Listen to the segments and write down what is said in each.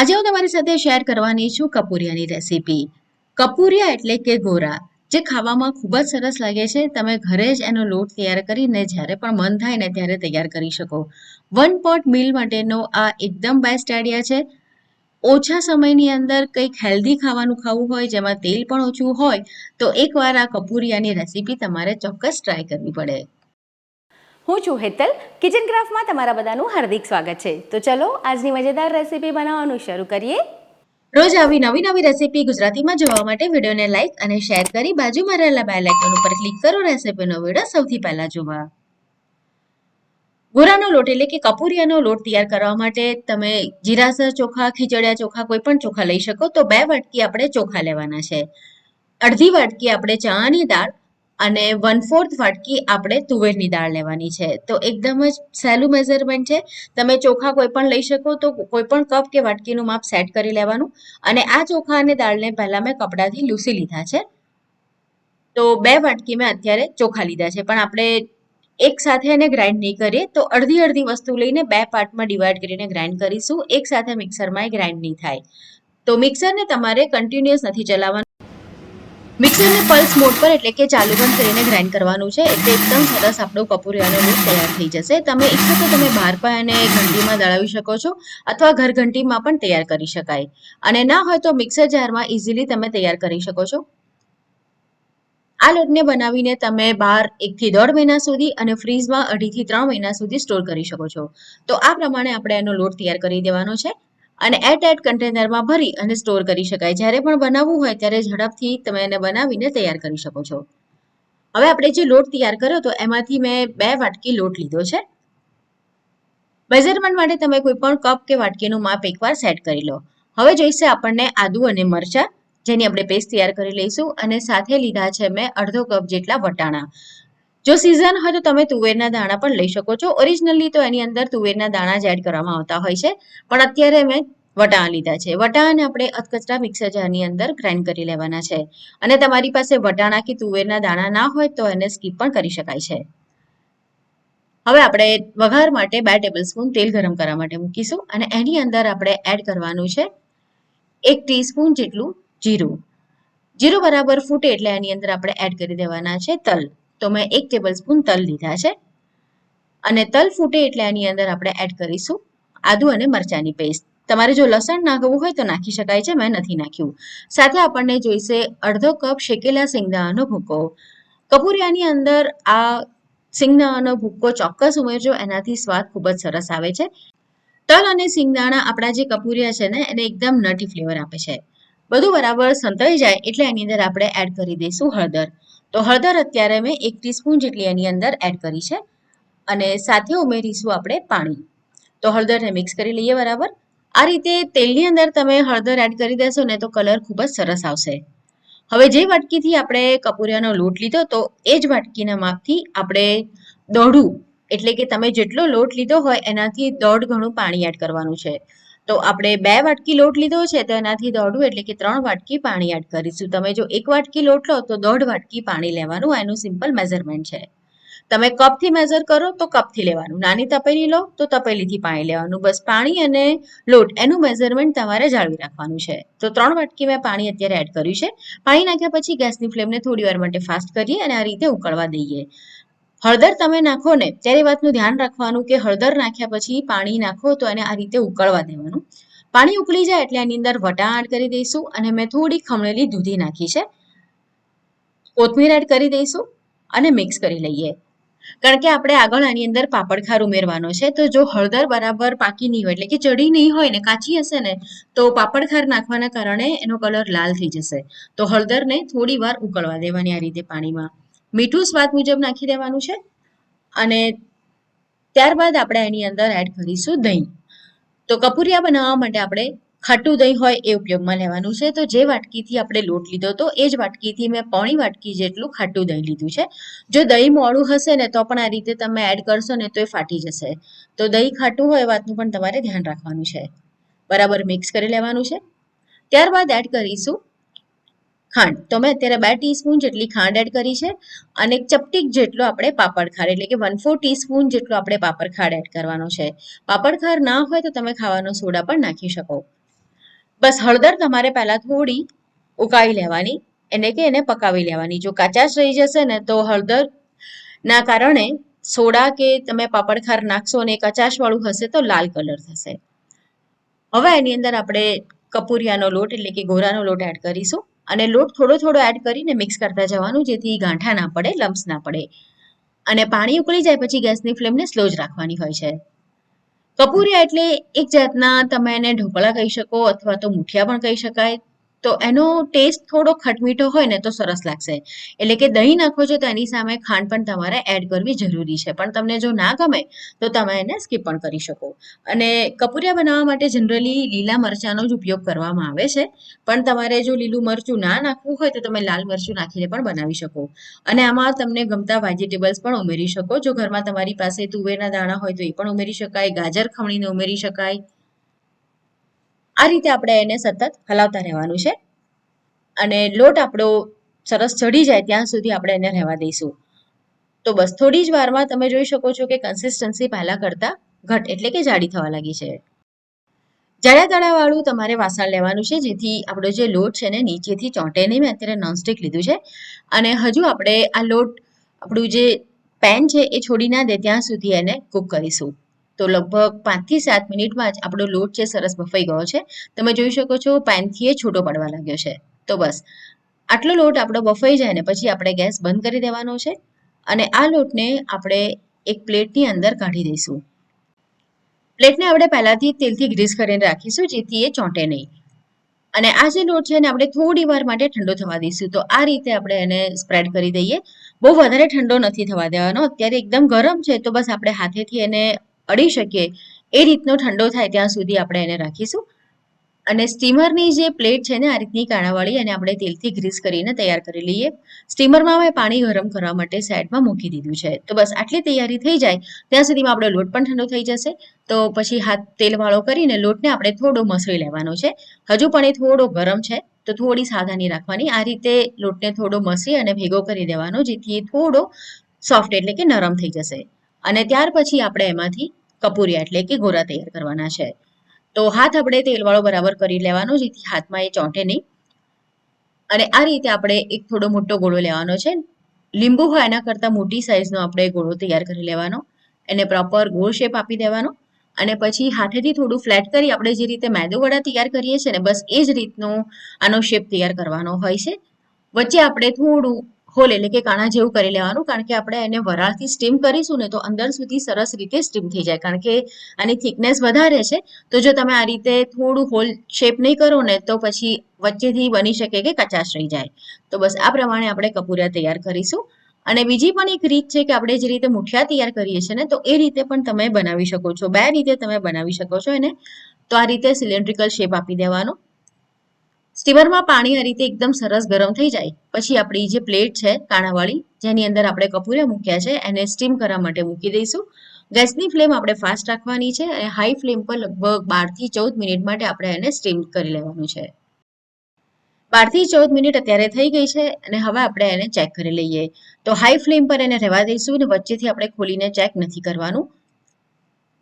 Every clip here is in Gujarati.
આજે હું તમારી સાથે શેર કરવાની છું કપૂરિયાની રેસીપી કપૂરિયા એટલે કે ગોરા, જે ખાવામાં ખૂબ જ સરસ લાગે છે. તમે ઘરે જ એનો લોટ તૈયાર કરીને જ્યારે પણ મન થાય ને ત્યારે તૈયાર કરી શકો. વન પોટ મીલ માટેનો આ એકદમ બેસ્ટ આઈડિયા છે. ઓછા સમયની અંદર કંઈક હેલ્ધી ખાવાનું ખાવું હોય, જેમાં તેલ પણ ઓછું હોય, તો એકવાર આ કપૂરિયાની રેસીપી તમારે ચોક્કસ ટ્રાય કરવી પડે. હું છું હેતલ. કિચન ક્રાફ્ટમાં તમારા બધાનું હાર્દિક સ્વાગત છે. તો ચલો, આજની મજેદાર રેસીપી બનાવવાનું શરૂ કરીએ. રોજ આવી નવી નવી રેસીપી ગુજરાતીમાં જોવા માટે વિડીયોને લાઈક અને શેર કરી બાજુમાં રહેલા બેલ આઇકન ઉપર ક્લિક કરો રેસીપીનો વીડિયો સૌથી પહેલા જોવા. ગોરાનો લોટ એટલે કે કપૂરિયાનો લોટ તૈયાર કરવા માટે તમે જીરાસર ચોખા, ખીચડિયા ચોખા કોઈ પણ ચોખા લઈ શકો, તો બે વાટકી આપણે ચોખા લેવાના છે. અડધી વાટકી આપણે ચણાની દાળ અને વન ફોર્થ વાટકી આપણે તુવેરની દાળ લેવાની છે. તો એકદમ જ સહેલું મેઝરમેન્ટ છે. તમે ચોખા કોઈ પણ લઈ શકો તો કોઈ પણ કપ કે વાટકીનું માપ સેટ કરી લેવાનું. અને આ ચોખા અને દાળને પહેલાં મેં કપડાથી લૂસી લીધા છે. તો બે વાટકી મેં અત્યારે ચોખા લીધા છે. પણ આપણે એક સાથે એને ગ્રાઇન્ડ નહીં કરીએ તો અડધી અડધી વસ્તુ લઈને બે પાર્ટમાં ડિવાઈડ કરીને ગ્રાઇન્ડ કરીશું. એક સાથે મિક્સરમાં એ ગ્રાઇન્ડ નહીં થાય. તો મિક્સરને તમારે કન્ટિન્યુઅસ નથી ચલાવવાનું. મિક્સરને પલ્સ મોડ પર એટલે કે ચાલુ બંધ કરીને ગ્રાઇન્ડ કરવાનું છે, એટલે એકદમ સરસ આપણો કપૂરિયાનો લૂક તૈયાર થઈ જશે. તમે ઈચ્છો તો તમે બહાર પણ એને ઘંટીમાં દળાવી શકો છો, અથવા ઘર ઘંટીમાં પણ તૈયાર કરી શકાય. અને ના હોય તો મિક્સર જારમાં ઇઝીલી તમે તૈયાર કરી શકો છો. આ લોટને બનાવીને તમે બહાર એકથી દોઢ મહિના સુધી અને ફ્રીઝમાં અઢીથી ત્રણ મહિના સુધી સ્ટોર કરી શકો છો. તો આ પ્રમાણે આપણે એનો લોટ તૈયાર કરી દેવાનો છે. અને એટ એટ કન્ટેનરમાં ભરી અને સ્ટોર કરી શકાય. જ્યારે પણ બનાવવું હોય ત્યારે ઝડપથી તમે એને બનાવીને તૈયાર કરી શકો છો. હવે આપણે જે લોટ તૈયાર કર્યો તો એમાંથી મેં બે વાટકી લોટ લીધો છે. મેઝરમેન્ટ માટે તમે કોઈ પણ કપ કે વાટકીનું માપ એકવાર સેટ કરી લો. હવે જોઈશે આપણને આદુ અને મરચાં, જેની આપણે પેસ્ટ તૈયાર કરી લઈશું અને સાથે લીધા છે મેં અડધો કપ જેટલા વટાણા. જો સિઝન હોય તો તમે તુવેરના દાણા પણ લઈ શકો છો. ઓરિજિનલી તો એની અંદર તુવેરના દાણા જ એડ કરવામાં આવતા હોય છે. પણ અત્યારે મેં વટાણા લીધા છે. વટાણાને આપણે અધકચરા મિક્સર જારની અંદર ગ્રાઇન્ડ કરી લેવાના છે. અને તમારી પાસે વટાણા કે તુવેરના દાણા ના હોય તો એને સ્કીપ પણ કરી શકાય છે. હવે આપણે વઘાર માટે બે ટેબલસ્પૂન તેલ ગરમ કરવા માટે મૂકીશું અને એની અંદર આપણે એડ કરવાનું છે એક ટીસ્પૂન જેટલું જીરું. જીરું બરાબર ફૂટે એટલે એની અંદર આપણે એડ કરી દેવાના છે તલ. તો મેં એક ટેબલ સ્પૂન તલ લીધા છે. અને તલ ફૂટે એટલે એની અંદર આપણે એડ કરીશું આદુ અને મરચાંની પેસ્ટ તમારે જો લસણ નાખવું હોય તો નાખી શકાય છે, મેં નથી નાખ્યું. સાથે આપણને જોઈશે અડધો કપ શેકેલા સિંગદાણાનો ભૂકો. કપૂરિયાની અંદર આ સિંગદાણાનો ભૂકો ચોક્કસ ઉમેરજો, એનાથી સ્વાદ ખૂબ જ સરસ આવે છે. તલ અને સિંગદાણા આપણા જે કપૂરિયા છે ને, એને એકદમ નટી ફ્લેવર આપે છે. બધું બરાબર સંતાઈ જાય એટલે એની અંદર આપણે એડ કરી દઈશું હળદર. તો હળદર અત્યારે મેં એક ટીસ્પૂન જેટલી એની અંદર એડ કરી છે અને સાથે ઉમેરીશું આપણે પાણી. તો હળદરને મિક્સ કરી લઈએ બરાબર. આ રીતે તેલની અંદર તમે હળદર એડ કરી દેશો ને તો કલર ખૂબ જ સરસ આવશે. હવે જે વાટકીથી આપણે કપૂરિયાનો લોટ લીધો તો એ જ વાટકીના માપથી આપણે દોઢું એટલે કે તમે જેટલો લોટ લીધો હોય એનાથી દોઢ ઘણું પાણી એડ કરવાનું છે. તો આપણે બે વાટકી લોટ લીધો છે તો એનાથી દોઢું એટલે કે ત્રણ વાટકી પાણી એડ કરીશું. તમે જો એક વાટકી લોટ લો તો દોઢ વાટકી પાણી લેવાનું, એનું સિમ્પલ મેઝરમેન્ટ છે. તમે કપથી મેઝર કરો તો કપથી લેવાનું. નાની તપેલી લો તો તપેલીથી પાણી લેવાનું. બસ પાણી અને લોટ, એનું મેઝરમેન્ટ તમારે જાળવી રાખવાનું છે. તો ત્રણ વાટકી મેં પાણી અત્યારે એડ કર્યું છે. પાણી નાખ્યા પછી ગેસની ફ્લેમને થોડી વાર માટે ફાસ્ટ કરીએ અને આ રીતે ઉકળવા દઈએ. હળદર તમે નાખો ને, ત્યારે વાતનું ધ્યાન રાખવાનું કે હળદર નાખ્યા પછી પાણી નાખો તો એને આ રીતે ઉકળવા દેવાનું. પાણી ઉકળી જાય એટલે એની અંદર વટાણ કરી દઈશું અને મેં થોડી ખમણેલી દૂધી નાખી છે. કોથમીર એડ કરી દઈશું અને મિક્સ કરી લઈએ. કારણ કે આપણે આગળ આની અંદર પાપડખાર ઉમેરવાનો છે, તો જો હળદર બરાબર પાકી નહીં હોય એટલે કે ચડી નહીં હોય ને, કાચી હશે ને, તો પાપડખાર નાખવાના કારણે એનો કલર લાલ થઈ જશે. તો હળદરને થોડી વાર ઉકળવા દેવાની આ રીતે પાણીમાં. મીઠું સ્વાદ મુજબ નાખી દેવાનું છે અને ત્યારબાદ આપણે એની અંદર એડ કરીશું દહીં. તો કપૂરિયા બનાવવા માટે આપણે ખાટું દહીં હોય એ ઉપયોગમાં લેવાનું છે. તો જે વાટકીથી આપણે લોટ લીધો તો એ જ વાટકીથી મેં પોણી વાટકી જેટલું ખાટું દહીં લીધું છે. જો દહીં મોડું હશે ને, તો પણ આ રીતે તમે એડ કરશો ને, તો એ ફાટી જશે. તો દહીં ખાટું હોય એ વાતનું પણ તમારે ધ્યાન રાખવાનું છે. બરાબર મિક્સ કરી લેવાનું છે. ત્યારબાદ એડ કરીશું ખાંડ તો મેં અત્યારે બે ટીસ્પૂન જેટલી ખાંડ એડ કરી છે અને ચપટીક જેટલો આપણે પાપડ ખાર, એટલે કે વન ફોર ટીસ્પૂન જેટલો આપણે પાપડ ખાર એડ કરવાનો છે. પાપડ ખાર ના હોય તો તમે ખાવાનો સોડા પણ નાખી શકો. બસ હળદર તમારે પહેલાં થોડી ઉકાળી લેવાની, એને કે એને પકાવી લેવાની. જો કાચાશ રહી જશે ને તો હળદર ના કારણે સોડા કે તમે પાપડ ખાર નાખશો અને કચાશવાળું હશે તો લાલ કલર થશે. હવે એની અંદર આપણે કપૂરિયાનો લોટ, એટલે કે ગોરાનો લોટ એડ કરીશું. અને લોટ થોડો થોડો એડ કરીને મિક્સ કરતા જવાનું, જેથી ગાંઠા ના પડે લમ્સ ના પડે. અને પાણી ઉકળી જાય પછી ગેસની ફ્લેમને સ્લો જ રાખવાની હોય છે. કપૂરિયા એટલે એક જાતના તમે એને ઢોકળા કહી શકો અથવા તો મુઠિયા પણ કહી શકાય. તો એનો ટેસ્ટ થોડો ખટમીઠો હોય ને તો સરસ લાગશે. એટલે કે દહીં નાખો છો તો એની સામે ખાંડ પણ તમારે એડ કરવી જરૂરી છે. પણ તમને જો ના ગમે તો તમે એને સ્કીપ પણ કરી શકો. અને કપૂરિયા બનાવવા માટે જનરલી લીલા મરચાંનો જ ઉપયોગ કરવામાં આવે છે. પણ તમારે જો લીલું મરચું ના નાખવું હોય તો તમે લાલ મરચું નાખીને પણ બનાવી શકો. અને આમાં તમને ગમતા વેજીટેબલ્સ પણ ઉમેરી શકો. જો ઘરમાં તમારી પાસે તુવેરના દાણા હોય તો એ પણ ઉમેરી શકાય, ગાજર ખમણીને ઉમેરી શકાય. આ રીતે આપણે એને સતત હલાવતા રહેવાનું છે. અને લોટ આપણો સરસ ચડી જાય ત્યાં સુધી આપણે એને રહેવા દઈશું. તો બસ થોડી જ વારમાં તમે જોઈ શકો છો કે કન્સિસ્ટન્સી પહેલાં કરતાં ઘટ એટલે કે જાડી થવા લાગી છે. જાડા જાડાવાળું તમારે વાસણ લેવાનું છે, જેથી આપણો જે લોટ છે ને નીચેથી ચોંટે નહીં. મેં અત્યારે નોનસ્ટિક લીધું છે. અને હજુ આપણે આ લોટ આપણું જે પેન છે એ છોડી ના દે ત્યાં સુધી એને કૂક કરીશું. તો લગભગ પાંચથી સાત મિનિટમાં જ આપણો લોટ છે, સરસ બફાઈ ગયો છે. તમે જોઈ શકો છો, પેનથી એ છૂટો પડવા લાગ્યો છે. તો બસ, આટલો લોટ આપણો બફાઈ જાય ને પછી આપણે ગેસ બંધ કરી દેવાનો છે અને આ લોટને આપણે એક પ્લેટની અંદર કાઢી દઈશું. પ્લેટને આપણે પહેલાંથી તેલથી ગ્રીસ કરીને રાખીશું, જેથી એ ચોંટે નહીં. અને આ જે લોટ છે એને આપણે થોડી વાર માટે ઠંડો થવા દઈશું. તો આ રીતે આપણે એને સ્પ્રેડ કરી દઈએ. બહુ વધારે ઠંડો નથી થવા દેવાનો. અત્યારે એકદમ ગરમ છે, તો બસ આપણે હાથેથી એને અડી શકીએ, એ રીતનો ઠંડો થાય ત્યાં સુધી આપણે એને રાખીશું. અને સ્ટીમરની જે પ્લેટ છે ને, આ રીતની કાણાવાળી અને આપણે તેલથી ગ્રીસ કરીને તૈયાર કરી લઈએ. સ્ટીમરમાં મેં પાણી ગરમ કરવા માટે સાઈડમાં મૂકી દીધું છે. તો બસ આટલી તૈયારી થઈ જાય, ત્યાં સુધીમાં આપણો લોટ પણ ઠંડો થઈ જશે. તો પછી હાથ તેલવાળો કરીને લોટને આપણે થોડો મસળી લેવાનો છે. હજુ પણ એ થોડો ગરમ છે, તો થોડી સાવધાની રાખવાની. આ રીતે લોટને થોડો મસળી અને ભેગો કરી દેવાનો, જેથી એ થોડો સોફ્ટ એટલે કે નરમ થઈ જશે. અને ત્યાર પછી આપણે એમાંથી કપૂરિયા એટલે કે ગોરા તૈયાર કરવાના છે. તો હાથ આપણે તેલવાળો બરાબર કરી લેવાનો, જેથી હાથમાં એ ચોંટે નહીં. અને આ રીતે આપણે એક થોડો મોટો ગોળો લેવાનો છે. લીંબુ હોય એના કરતાં મોટી સાઇઝનો આપણે ગોળો તૈયાર કરી લેવાનો. એને પ્રોપર ગોળ શેપ આપી દેવાનો. અને પછી હાથેથી થોડું ફ્લેટ કરી આપણે જે રીતે મેદો વડા તૈયાર કરીએ છીએ ને, બસ એ જ રીતનો આનો શેપ તૈયાર કરવાનો હોય છે. વચ્ચે આપણે થોડું હોલ એટલે કે કાણા જેવું કરી લેવાનું, કારણ કે આપણે એને વરાળથી સ્ટીમ કરીશું ને તો અંદર સુધી સરસ રીતે સ્ટીમ થઈ જાય. કારણ કે આની થિકનેસ વધારે છે. તો જો તમે આ રીતે થોડું હોલ શેપ નહીં કરો ને તો પછી વચ્ચેથી બની શકે કે કચાશ રહી જાય. તો બસ આ પ્રમાણે આપણે કપૂરિયા તૈયાર કરીશું. અને બીજી પણ એક રીત છે કે આપણે જે રીતે મુઠિયા તૈયાર કરીએ છીએ ને, તો એ રીતે પણ તમે બનાવી શકો છો. બે રીતે તમે બનાવી શકો છો એને. તો આ રીતે સિલિન્ડ્રિકલ શેપ આપી દેવાનો. સ્ટીમરમાં પાણી આ રીતે એકદમ સરસ ગરમ થઈ જાય. પછી આપણી જે પ્લેટ છે, કાણાવાળી, જેની અંદર આપણે કપૂરિયા મૂક્યા છે, એને સ્ટીમ કરવા માટે મૂકી દઈશું. ગેસની ફ્લેમ આપણે ફાસ્ટ રાખવાની છે અને હાઈ ફ્લેમ પર લગભગ બારથી ચૌદ મિનિટ માટે આપણે એને સ્ટીમ કરી લેવાનું છે. બારથી ચૌદ મિનિટ અત્યારે થઈ ગઈ છે અને હવે આપણે એને ચેક કરી લઈએ. તો હાઈ ફ્લેમ પર એને રહેવા દઈશું અને વચ્ચેથી આપણે ખોલીને ચેક નથી કરવાનું.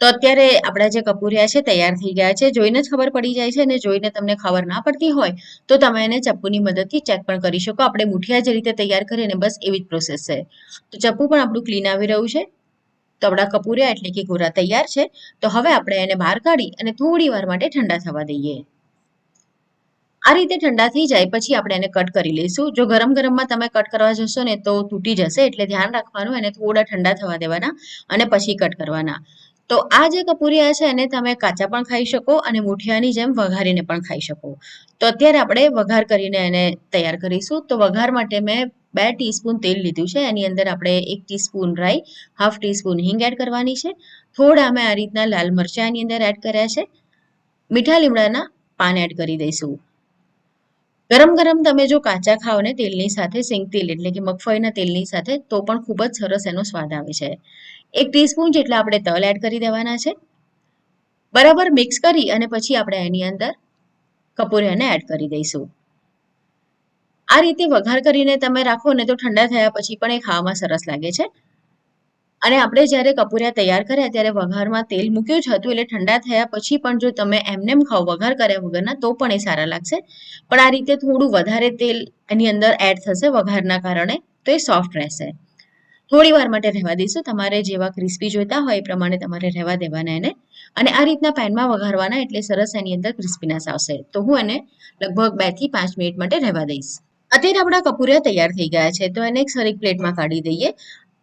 તો અત્યારે આપણા જે કપૂરિયા છે તૈયાર થઈ ગયા છે. જોઈને જ ખબર પડી જાય છે અને જોઈને તમને ખબર ના પડતી હોય તો તમે એને ચપ્પુની મદદથી ચેક પણ કરી શકો. આપણે મુઠિયા જે રીતે તૈયાર કરીએ ને બસ એવી જ પ્રોસેસ છે. તો ચપ્પુ પણ આપણું ક્લીન આવી રહ્યું છે. તો આપણા કપૂરિયા એટલે કે ગોરા તૈયાર છે. તો હવે આપણે એને બહાર કાઢી અને થોડી વાર માટે ઠંડા થવા દઈએ. આ રીતે ઠંડા થઈ જાય પછી આપણે એને કટ કરી લઈશું. જો ગરમ ગરમમાં તમે કટ કરવા જશો ને તો તૂટી જશે એટલે ધ્યાન રાખવાનું, એને થોડા ઠંડા થવા દેવાના અને પછી કટ કરવાના. તો આ જે કપૂરિયા છે એને તમે કાચા પણ ખાઈ શકો અને મુઠિયાની જેમ વઘારીને પણ ખાઈ શકો. તો અત્યારે આપણે વઘાર કરીને એને તૈયાર કરીશું. તો વઘાર માટે મેં બે ટીસ્પૂન તેલ લીધું છે. એની અંદર આપણે એક ટીસ્પૂન રાઈ, હાફ ટીસ્પૂન હિંગ એડ કરવાની છે. થોડા મેં આ રીતના લાલ મરચાં એની અંદર એડ કર્યા છે. મીઠા લીમડાના પાન એડ કરી દઈશું. ગરમ ગરમ તમે જો કાચા ખાઓ ને તેલની સાથે, સિંગ તેલ એટલે કે મગફળીના તેલની સાથે, તો પણ ખૂબ જ સરસ એનો સ્વાદ આવે છે. એક ટીસ્પૂન જેટલા આપણે તલ એડ કરી દેવાના છે. બરાબર મિક્સ કરી અને પછી આપણે એની અંદર કપૂરિયાને એડ કરી દઈશું. આ રીતે વઘાર કરીને તમે રાખો ને તો ઠંડા થયા પછી પણ એ ખાવામાં સરસ લાગે છે. અને આપણે જ્યારે કપૂરિયા તૈયાર કર્યા ત્યારે વઘારમાં તેલ મૂક્યું જ હતું એટલે ઠંડા થયા પછી પણ જો તમે એમનેમ ખાઓ વઘાર કર્યા વગરના તો પણ એ સારા લાગશે. પણ આ રીતે થોડું વધારે તેલ એની અંદર એડ થશે વઘારના કારણે તો એ સોફ્ટ રહેશે. થોડી વાર માટે રહેવા દઈશું. તમારે જેવા ક્રિસ્પી જોઈતા હોય એ પ્રમાણે તમારે રહેવા દેવાના એને. અને આ રીતના પેનમાં વઘારવાના એટલે સરસ એની અંદર ક્રિસ્પીનેસ આવશે. તો હું એને લગભગ બેથી પાંચ મિનિટ માટે રહેવા દઈશ. અત્યારે આપણા કપૂરિયા તૈયાર થઈ ગયા છે. તો એને એક સરીક પ્લેટમાં કાઢી દઈએ.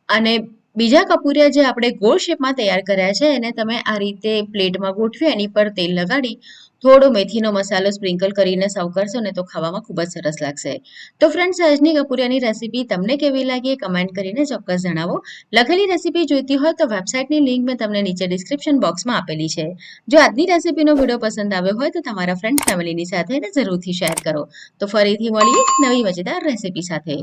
અને બીજા કપૂરિયા જે આપણે ગોળ શેપમાં તૈયાર કર્યા છે, એને તમે આ રીતે પ્લેટમાં ગોઠવી, એની પર તેલ લગાડી, થોડો મેથીનો મસાલો સ્પ્રિંકલ કરીને સર્વ કરશો ને તો ખાવામાં ખૂબ જ સરસ લાગશે. તો ફ્રેન્ડ્સ આજની કપૂરિયાની રેસીપી તમને કેવી લાગી એ કમેન્ટ કરીને ચોક્કસ જણાવો. લખેલી રેસીપી જોઈતી હોય તો વેબસાઇટની લિંક મેં તમને નીચે ડિસ્ક્રિપ્શન બોક્સમાં આપેલી છે. જો આજની રેસીપીનો વીડિયો પસંદ આવ્યો હોય તો તમારા ફ્રેન્ડ ફેમિલીની સાથે એને જરૂરથી શેર કરો. તો ફરીથી મળીએ નવી મજેદાર રેસીપી સાથે.